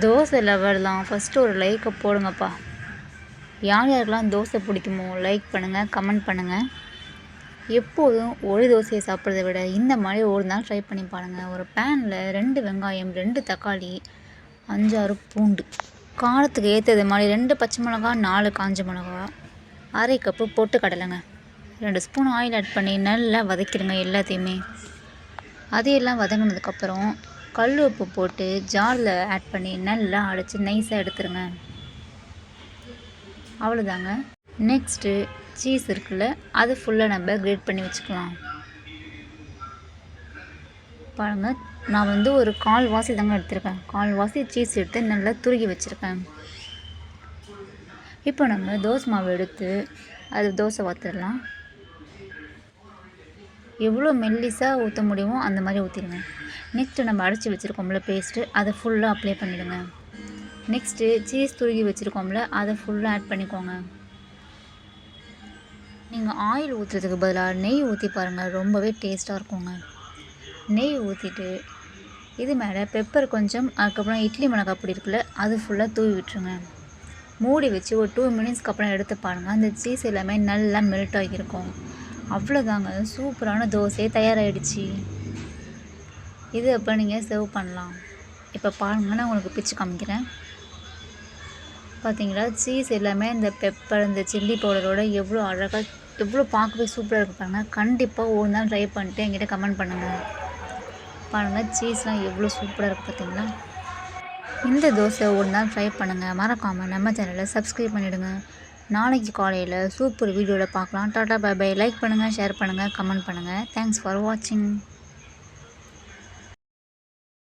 Dosa லவர்லாம் first ஒரு லைக்கை போடுங்கப்பா. யார் யாருக்கெல்லாம் தோசை பிடிக்குமோ லைக் பண்ணுங்கள் கமெண்ட் பண்ணுங்கள் எப்போதும் ஒரு தோசையை சாப்பிட்றத விட இந்த மாதிரி ஒரு நாள் ட்ரை பண்ணி பாருங்கள் ஒரு பேனில் ரெண்டு வெங்காயம் ரெண்டு தக்காளி அஞ்சாறு பூண்டு. காரத்துக்கு ஏற்றது மாதிரி ரெண்டு பச்சை மிளகா நாலு காஞ்ச மிளகா அரை கப்பு போட்டு கடலைங்க. ரெண்டு ஸ்பூன் ஆயில் ஆட் பண்ணி நல்லா வதக்கிடுங்க எல்லாத்தையுமே. அதையெல்லாம் வதங்கினதுக்கப்புறம் கல் உப்பு போட்டு ஜாரில் ஆட் பண்ணி நல்லா அடைச்சி நைஸாக எடுத்துருங்க. அவ்வளோதாங்க நெக்ஸ்ட்டு சீஸ் இருக்குல்ல அது ஃபுல்லாக நம்ம கிரேட் பண்ணி வச்சுக்கலாம். பாருங்கள் நான் வந்து ஒரு கால் வாசி தாங்க எடுத்திருக்கேன். கால் வாசி சீஸ் எடுத்து நல்லா துருகி வச்சுருக்கேன். இப்போ நம்ம தோசை மாவு எடுத்து அது தோசை வாத்துடலாம் எவ்வளோ மெல்லிஸாக ஊற்ற முடியுமோ அந்த மாதிரி ஊற்றிடுங்க. நெக்ஸ்ட்டு நம்ம அடைச்சி வச்சுருக்கோம்ல பேஸ்ட்டு அதை ஃபுல்லாக அப்ளை பண்ணிவிடுங்க நெக்ஸ்ட்டு சீஸ் துருகி வச்சுருக்கோம்ல அதை ஃபுல்லாக ஆட் பண்ணிக்கோங்க. நீங்கள் ஆயில் ஊற்றுறதுக்கு பதிலாக நெய் ஊற்றி பாருங்கள் ரொம்பவே டேஸ்ட்டாக இருக்குங்க. நெய் ஊற்றிட்டு இது மேலே பெப்பர் கொஞ்சம் அதுக்கப்புறம் இட்லி மிளகாப்பொடி இருக்குல்ல அது ஃபுல்லாக தூவி விட்டுருங்க. மூடி வச்சு ஒரு டூ மினிட்ஸ்க்கு அப்புறம் எடுத்து பாருங்கள் அந்த சீஸ் எல்லாமே நல்லா மெல்ட் ஆகியிருக்கும். அவ்வளோதாங்க சூப்பரான தோசை தயாராகிடுச்சு இது அப்போ நீங்கள் சர்வ் பண்ணலாம். இப்போ பாருங்கள் நான் உங்களுக்கு பிச்சு காமிக்கிறேன். பார்த்தீங்களா சீஸ் எல்லாமே இந்த பெப்பர் இந்த சில்லி பவுடரோட எவ்வளோ அழகாக எவ்வளோ பார்க்கவே சூப்பராக இருக்கு பாருங்கள் கண்டிப்பாக ஒரு நாள் ட்ரை பண்ணிட்டு என்கிட்ட கமெண்ட் பண்ணுங்கள் பாருங்கள் சீஸ்லாம் எவ்வளோ சூப்பராக இருக்குது பார்த்தீங்களா இந்த தோசை ஒரு நாள் ட்ரை பண்ணுங்கள் மறக்காமல் நம்ம சேனலை சப்ஸ்கிரைப் பண்ணிவிடுங்க நாளைக்கு காலையில் சூப்பர் வீடியோவில் பார்க்கலாம். டாட்டா பை பை லைக் பண்ணுங்கள் ஷேர் பண்ணுங்கள் கமெண்ட் பண்ணுங்கள் தேங்க்ஸ் ஃபார் வாட்சிங்